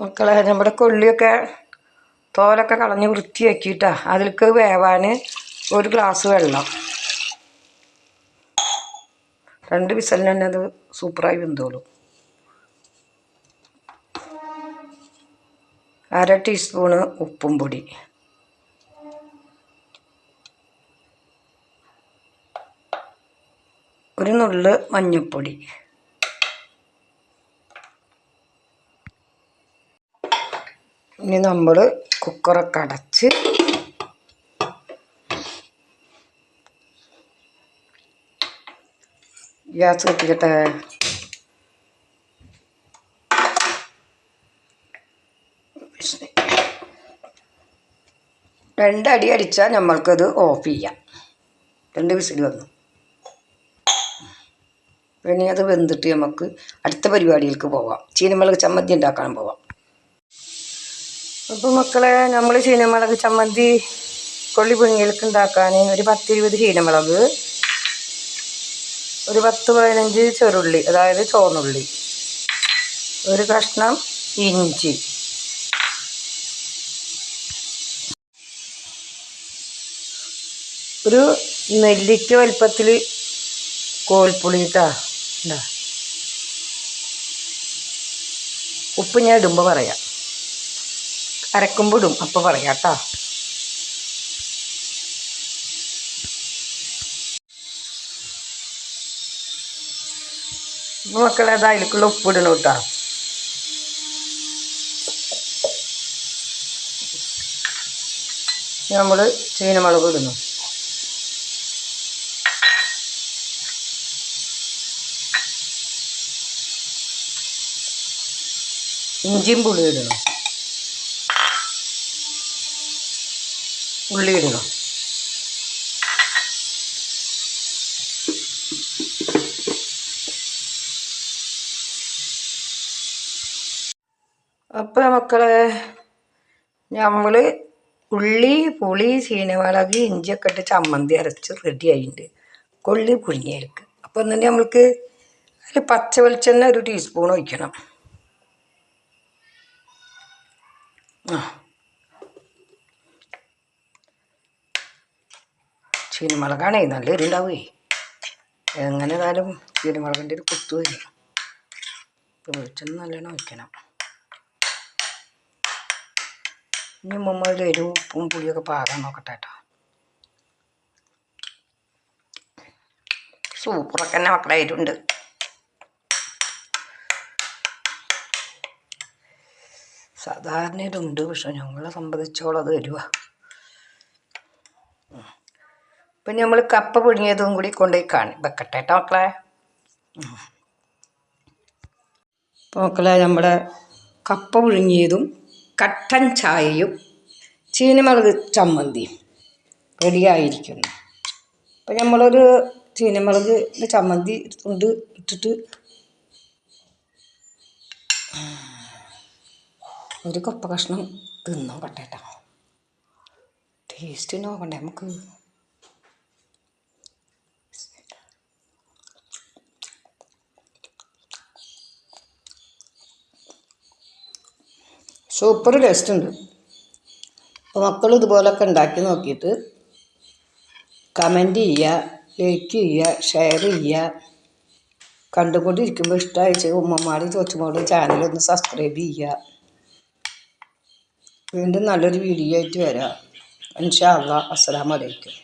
മക്കളെ നമ്മുടെ കൊള്ളിയൊക്കെ തോലൊക്കെ കളഞ്ഞ് വൃത്തിയാക്കിയിട്ടാ. അതിലേക്ക് വേവാൻ ഒരു ഗ്ലാസ് വെള്ളം. രണ്ട് വിസലിന് തന്നെ അത് സൂപ്പറായി വെന്തോളും. അര ടീസ്പൂണ് ഉപ്പും പൊടി. ഒരു നുള്ള് മഞ്ഞൾപ്പൊടി. ഇനി നമ്മൾ കുക്കറൊക്കെ അടച്ച് ഗ്യാസ് കത്തിക്കട്ടെ? രണ്ടടി അടിച്ചാൽ നമ്മൾക്കത് ഓഫ് ചെയ്യാം. രണ്ട് വിസിൽ വന്നു. പിന്നെ അത് വെന്തിട്ട് നമുക്ക് അടുത്ത പരിപാടിയിലേക്ക് പോവാം. ചീനമുളക് ചമ്മന്തി ഉണ്ടാക്കാൻ പോവാം. അപ്പോൾ മക്കളെ നമ്മൾ ചീനമുളക് ചമ്മന്തി കൊള്ളി പുഴുങ്ങിയിലേക്ക് ഉണ്ടാക്കാൻ ഒരു പത്തിരുപത് ചീനമുളക് ഒരു പത്ത് പതിനഞ്ച് ചെറുള്ളി അതായത് ചോന്നുള്ളി ഒരു കഷ്ണം ഇഞ്ചി. ഒരു നെല്ലിക്ക വലുപ്പത്തിൽ കോൽപ്പുളി കേട്ടാ ഉപ്പ് ഞാൻ ഇടുമ്പോൾ പറയാം. അരക്കുമ്പോൾ ഇടും അപ്പോൾ പറയാം കേട്ടോ. ഇപ്പം മക്കളെ അത് അതിലേക്കുള്ള ഉപ്പ് ഇടണം കേട്ടോ. നമ്മൾ ചീനമുളക് ഇടുന്നു. ഇഞ്ചിയും പുളി ഇടണം. ഉള്ളി ഇടുക അപ്പോൾ മക്കളെ നമ്മൾ ഉള്ളി പുളി ചീനമുളക് ഇഞ്ചിയൊക്കെ ഇട്ട് ചമ്മന്തി അരച്ച് റെഡി ആയിട്ടുണ്ട് കൊള്ളി പുഴുങ്ങിയെടുക്ക് അപ്പൊ എന്നിട്ട് നമ്മൾക്ക് അതിൽ പച്ച വെളിച്ചെണ്ണ ഒരു ടീസ്പൂൺ ഒഴിക്കണം. ആ. ചീനമുളകാണേ നല്ല എരിണ്ടാവേ എങ്ങനെ കാലം ചീനമുളകിന്റെ ഒരു കുത്തു വരും. വെളിച്ചെണ്ണ നല്ലോണം വയ്ക്കണം ഇനി മുമ്പിൽ എരിവും ഉപ്പും പുളിയൊക്കെ പാകാൻ നോക്കട്ടെ കേട്ടോ. സൂപ്പറൊക്കെ തന്നെ മക്കളെ ഇരുണ്ട് സാധാരണ ഇതുണ്ട് പക്ഷെ ഞങ്ങളെ സംബന്ധിച്ചോളം അത് വരുക ഇപ്പം നമ്മൾ കപ്പ പിഴിഞ്ഞതും കൂടി കൊണ്ടുപോയി കാണി വെക്കട്ടെ കേട്ടോ മക്കളെ? മക്കളെ നമ്മുടെ കപ്പ പുഴുങ്ങിയതും കട്ടൻ ചായയും ചീനമുളക് ചമ്മന്തിയും റെഡിയായിരിക്കുന്നു അപ്പം നമ്മളൊരു ചീനമുളക് ചമ്മന്തി കൊണ്ട് ഇട്ടിട്ട് ഒരു കപ്പ കഷ്ണം തിന്നോ കേട്ടോ ടേസ്റ്റ് നോക്കണ്ടേ നമുക്ക്? സൂപ്പർ ടേസ്റ്റ് ഉണ്ട്. അപ്പോൾ മക്കൾ ഇതുപോലൊക്കെ ഉണ്ടാക്കി നോക്കിയിട്ട് കമന്റ് ചെയ്യുക ലൈക്ക് ചെയ്യുക ഷെയർ ചെയ്യുക. കണ്ടുകൊണ്ടിരിക്കുമ്പോൾ ഇഷ്ടമായി ഉമ്മമാരും ചോച്ചുമോളും ചാനലൊന്ന് സബ്സ്ക്രൈബ് ചെയ്യുക. വീണ്ടും നല്ലൊരു വീഡിയോ ആയിട്ട് വരാം. ഇൻഷാ അസ്സാം അസ്സലാമലൈക്കും